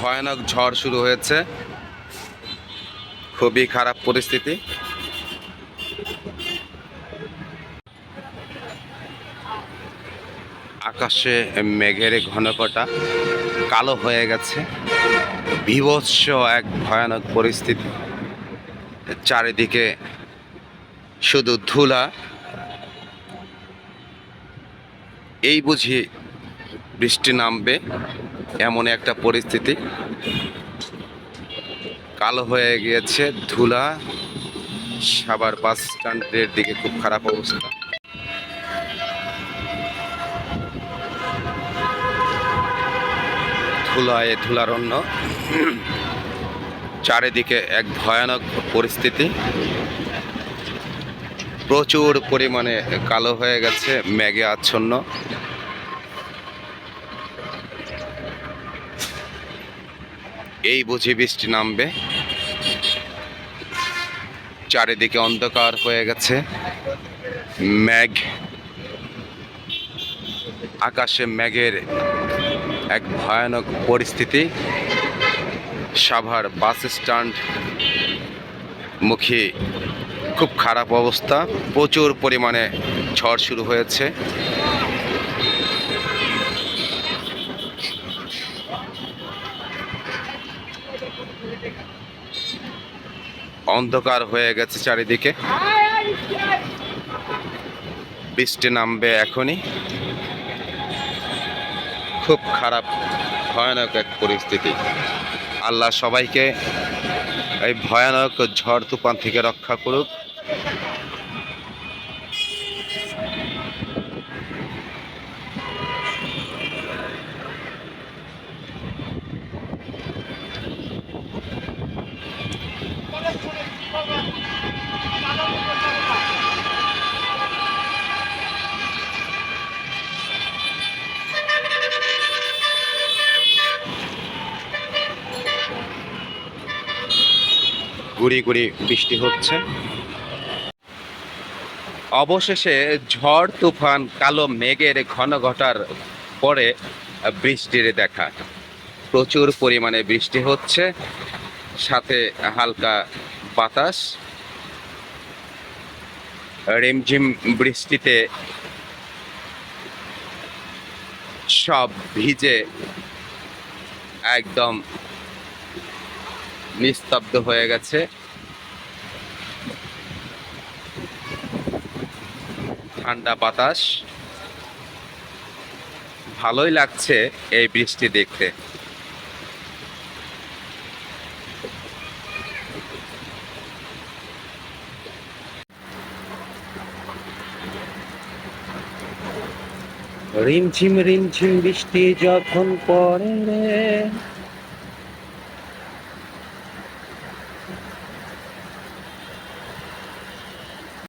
ভয়ানক ঝড় শুরু হয়েছে। খুবই খারাপ পরিস্থিতি। আকাশে মেঘের ঘনকটা কালো হয়ে গেছে। বিভৎস এক ভয়ানক পরিস্থিতি। চারিদিকে শুধু ধুলা। এই বুঝি বৃষ্টি নামবে। এমন একটা পরিস্থিতি। কালো হয়ে গিয়েছে ধুলা সাবার বাস স্ট্যান্ডের দিকে খুব খারাপ অবস্থা। ধুলায় ধুলারণ্য চারিদিকে এক ভয়ানক পরিস্থিতি। প্রচুর পরিমাণে কালো হয়ে গেছে, মেঘে আচ্ছন্ন। এই বুঝি বৃষ্টি নামবে। চারিদিকে অন্ধকার হয়ে গেছে। মেঘ। আকাশে মেঘের এক ভয়ানক পরিস্থিতি। সাভার বাস স্ট্যান্ড মুখে খুব খারাপ অবস্থা। প্রচুর পরিমাণে ঝড় শুরু হয়েছে। অন্ধকার হয়ে গেছে চারিদিকে। বৃষ্টি নামবে এখনই। খুব খারাপ, ভয়ানক এক পরিস্থিতি। আল্লাহ সবাইকে এই ভয়ানক ঝড় তুফান থেকে রক্ষা করুক। গুড়ি গুড়ি বৃষ্টি হচ্ছে। অবশেষে ঝড়, তুফান, কালো মেঘের ঘন ঘটার পরে বৃষ্টির দেখা। প্রচুর পরিমাণে বৃষ্টি হচ্ছে, সাথে হালকা বাতাস। রিমঝিম বৃষ্টিতে সব ভিজে একদম নিস্তব্ধ হয়ে গেছে। ঠান্ডা বাতাস। ভালোই লাগছে এই বৃষ্টি দেখতে। রিমঝিম রিমঝিম বৃষ্টি যখন পড়ে রে